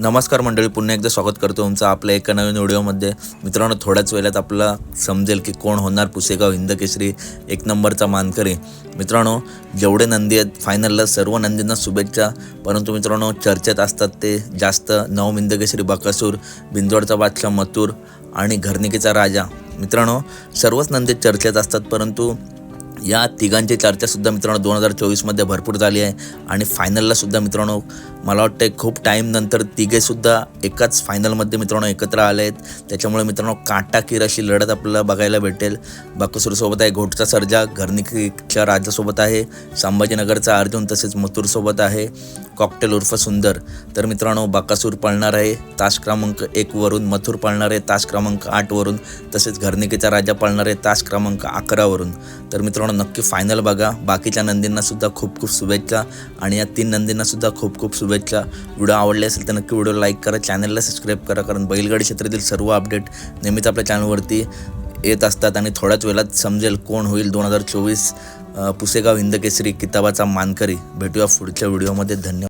नमस्कार मंडळी पुन्हा एकदा स्वागत करतो तुमचं आपल्या एका नवीन व्हिडिओमध्ये. मित्रांनो थोड्याच वेळात आपला समजेल की कोण होणार पुसेगाव हिंद केसरी एक नंबरचा मानकरी. मित्रांनो जेवढे नंदी आहेत फायनलला सर्व नंदींना शुभेच्छा. परंतु मित्रांनो चर्चेत असतात ते जास्त नवम हिंद केसरी बकासूर बिंदोडचा बादशाह मथुर आणि घरनिकीचा राजा. मित्रांनो सर्वच नंदी चर्चेत असतात परंतु या तिघांची चर्चासुद्धा मित्रांनो दोन हजार चोवीसमध्ये भरपूर झाली आहे. आणि फायनललासुद्धा मित्रांनो मला वाटतं खूप टाईमनंतर तिघेसुद्धा एकाच फायनलमध्ये मित्रांनो एकत्र आले आहेत. त्याच्यामुळे मित्रांनो काटाकीर अशी लढत आपल्याला बघायला भेटेल. बाकसूरसोबत आहे घोटचा सर्जा घरनिकीच्या राजासोबत आहे संभाजीनगरचा अर्जुन तसेच मथुरसोबत आहे कॉकटेल उर्फ सुंदर. तर मित्रांनो बाकासूर पळणार आहे. तास क्रमांक एकवरून मथुर पाळणारे तास क्रमांक आठवरून तसेच घरनिकेचा राजा पाळणारे तास क्रमांक अकरावरून तर मित्रांनो नक्की फायनल बघा. बाकीच्या नंदींना सुद्धा खूप खूप शुभेच्छा आणि या तीन नंदींना सुद्धा खूप खूप शुभेच्छा. व्हिडिओ आवडले असेल तर नक्की व्हिडिओ लाईक करा चॅनलला सबस्क्राईब करा कारण बैलगाडी क्षेत्रातील सर्व अपडेट नेहमीच आपल्या चॅनलवरती येत असतात आणि थोड्याच वेळात समजेल कोण होईल दोन हजार चोवीस पुसेगाव हिंदकेसरी किताबाचा मानकरी. भेटूया पुढच्या व्हिडिओमध्ये. धन्यवाद.